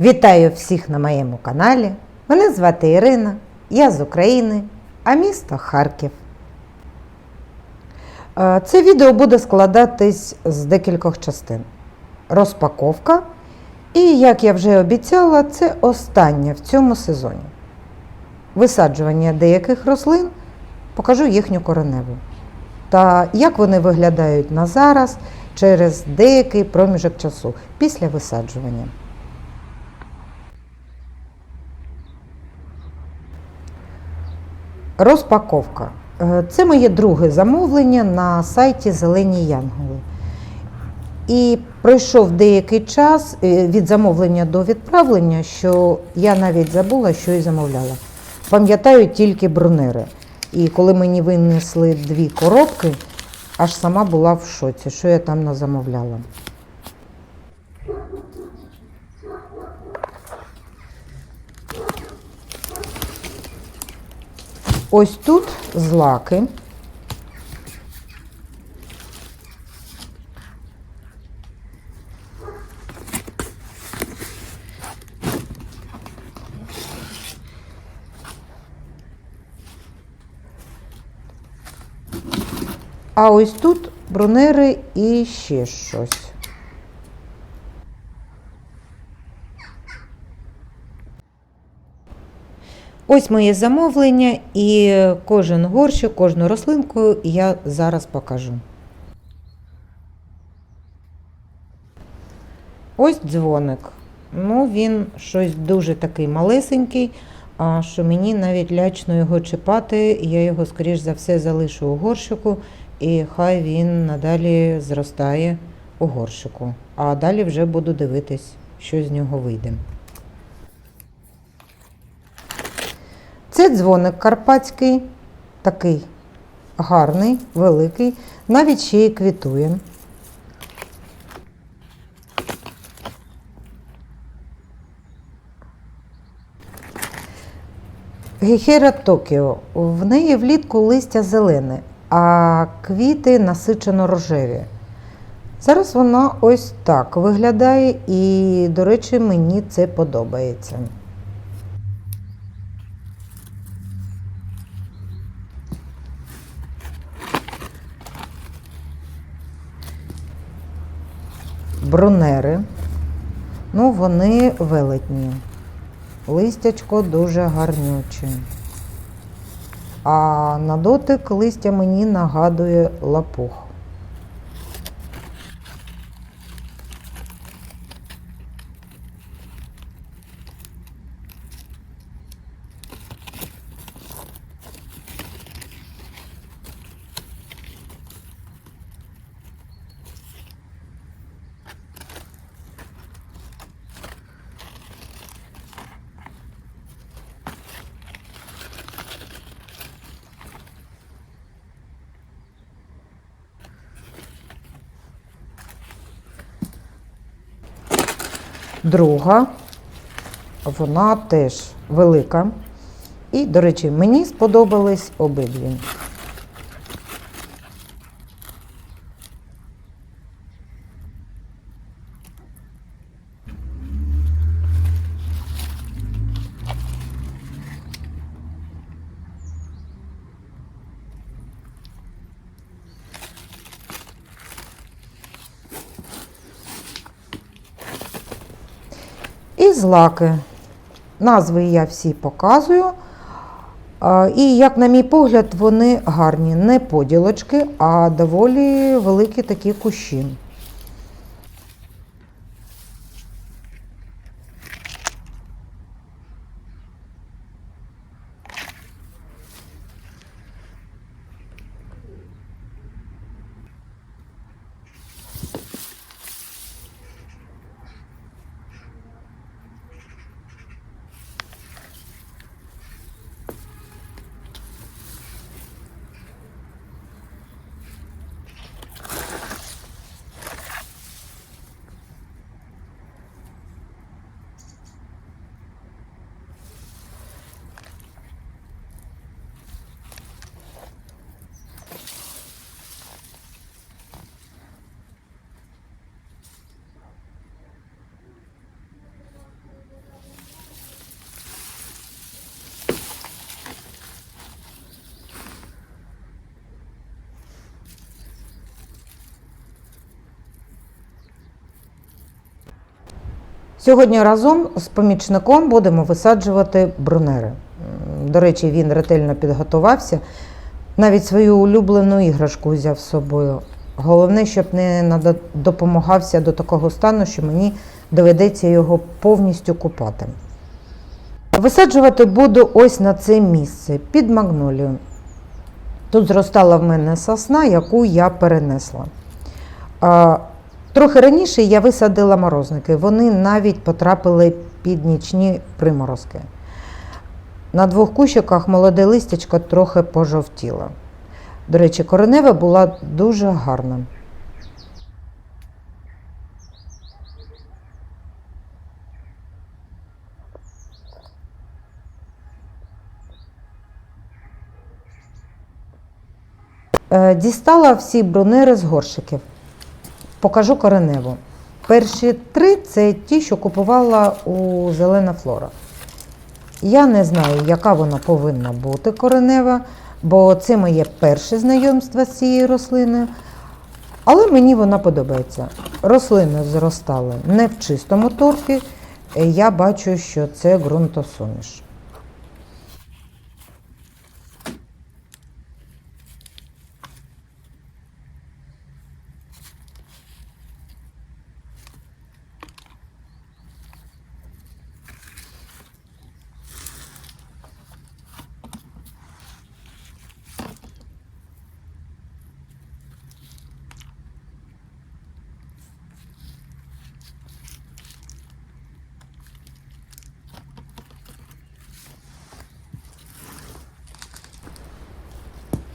Вітаю всіх на моєму каналі. Мене звати Ірина, я з України, а місто Харків. Е, Це відео буде складатись з декількох частин. Розпаковка. І, як я вже обіцяла, це останнє в цьому сезоні. Висаджування деяких рослин покажу їхню кореневу. Та як вони виглядають на зараз через деякий проміжок часу після висаджування. Розпаковка. Е, Це моє друге замовлення на сайті Зелені Янголи. І пройшов деякий час е, від замовлення до відправлення, що я навіть забула, що і замовляла. Пам'ятаю тільки брунери. І коли мені винесли дві коробки, аж сама була в шоці, що я там назамовляла. Ось тут злаки. А ось тут брунери і ще щось. Ось моє замовлення, і кожен горщик, кожну рослинку я зараз покажу. Ось дзвоник. Ну, він щось дуже такий малесенький, а що мені навіть лячно його чіпати. Я його, скоріш за все, залишу у горщику, і хай він надалі зростає у горщику. А далі вже буду дивитись, що з нього вийде. Це дзвоник карпатський, такий гарний, великий, навіть ще й квітує. Гехера Токіо. В неї влітку листя зелене, а квіти насичено рожеві. Зараз вона ось так виглядає, і, до речі, мені це подобається. Брунери. Ну, вони велетні. Листячко дуже гарнюче. А на дотик листя мені нагадує лапух. Друга, вона теж велика. І, до речі, мені сподобались обидві. Злаки. Назви я всі показую. І, як на мій погляд, вони гарні. Не поділочки, а доволі великі такі кущі. Сьогодні разом з помічником будемо висаджувати брунери. До речі, він ретельно підготувався. Навіть свою улюблену іграшку взяв з собою. Головне, щоб не допомагався до такого стану, що мені доведеться його повністю купати. Висаджувати буду ось на це місце під магнолію. Тут зростала в мене сосна, яку я перенесла. Трохи раніше я висадила морозники. Вони навіть потрапили під нічні приморозки. На двох кущиках молоде листячко трохи пожовтіло. До речі, коренева була дуже гарна. Е, Дістала всі брунери з горшиків. Покажу кореневу. Перші три це ті, що купувала у зелена флора. Я не знаю, яка вона повинна бути коренева, бо це моє перше знайомство з цією рослиною. Але мені вона подобається. Рослини зростали не в чистому торфі. Я бачу, що це ґрунтосуміш.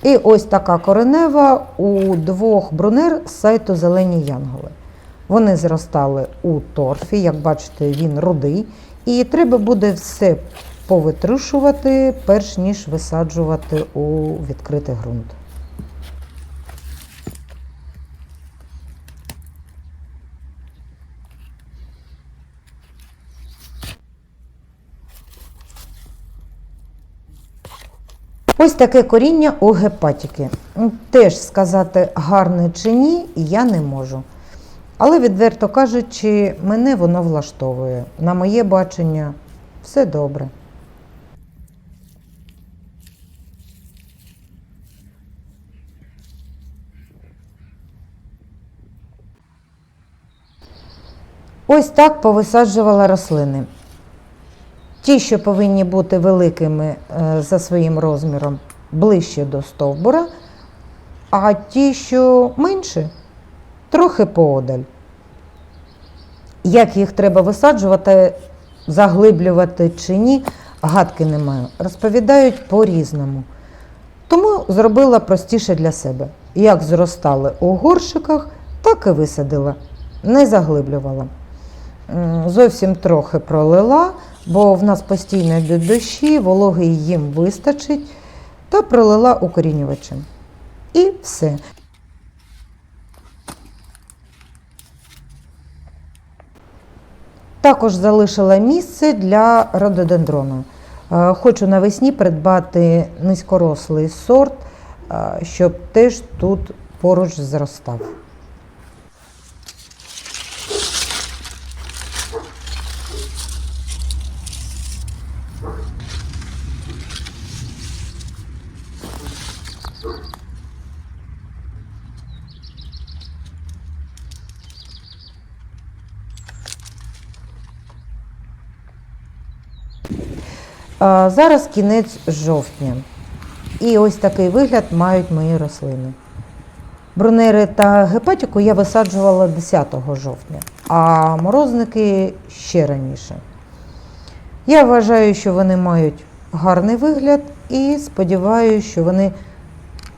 І ось така коренева у двох брунер з сайту Зелені Янголи. Вони зростали у торфі, як бачите, він рудий, і треба буде все повитрушувати, перш ніж висаджувати у відкритий ґрунт. Ось таке коріння у гепатіки. Теж сказати гарне чи ні, я не можу. Але, відверто кажучи, мене воно влаштовує. На моє бачення, все добре. Ось так повисаджувала рослини. Ті, що повинні бути великими е, за своїм розміром, ближче до стовбура, а ті, що менші, трохи поодаль. Як їх треба висаджувати, заглиблювати чи ні, гадки не маю. Розповідають по-різному. Тому зробила простіше для себе. Як зростали у горшиках, так і висадила, не заглиблювала. Зовсім трохи пролила, бо в нас постійно йдуть дощі, вологи їм вистачить, та пролила укорінювачем. І все. Також залишила місце для рододендрона. Е, Хочу навесні придбати низькорослий сорт, е, щоб теж тут поруч зростав. Зараз кінець жовтня. І ось такий вигляд мають мої рослини. Брунери та гепатіку я висаджувала 10 жовтня, а морозники ще раніше. Я вважаю, що вони мають гарний вигляд і сподіваюся, що вони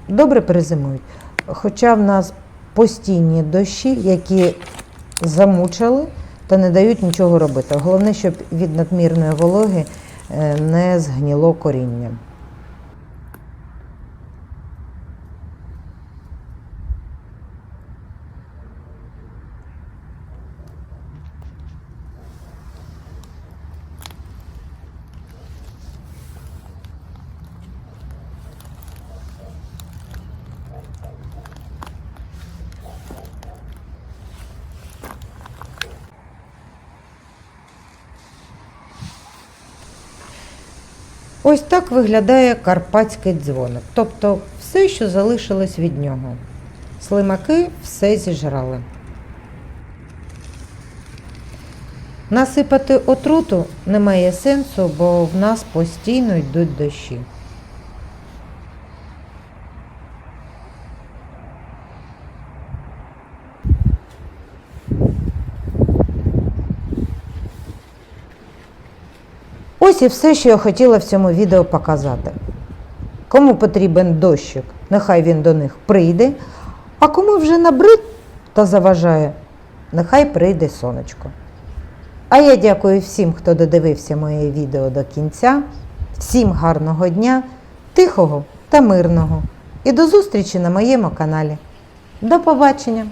добре перезимують. Хоча в нас постійні дощі, які замучили та не дають нічого робити. Головне, щоб від надмірної вологи не згніло коріння. Ось так виглядає карпатський дзвоник, тобто все, що залишилось від нього. Слимаки все зіжрали. Насипати отруту немає сенсу, бо в нас постійно йдуть дощі. Ось і все, що я хотіла в цьому відео показати. Кому потрібен дощик, нехай він до них прийде, а кому вже набрид та заважає, нехай прийде сонечко. А я дякую всім, хто додивився моє відео до кінця. Всім гарного дня, тихого та мирного. І до зустрічі на моєму каналі. До побачення!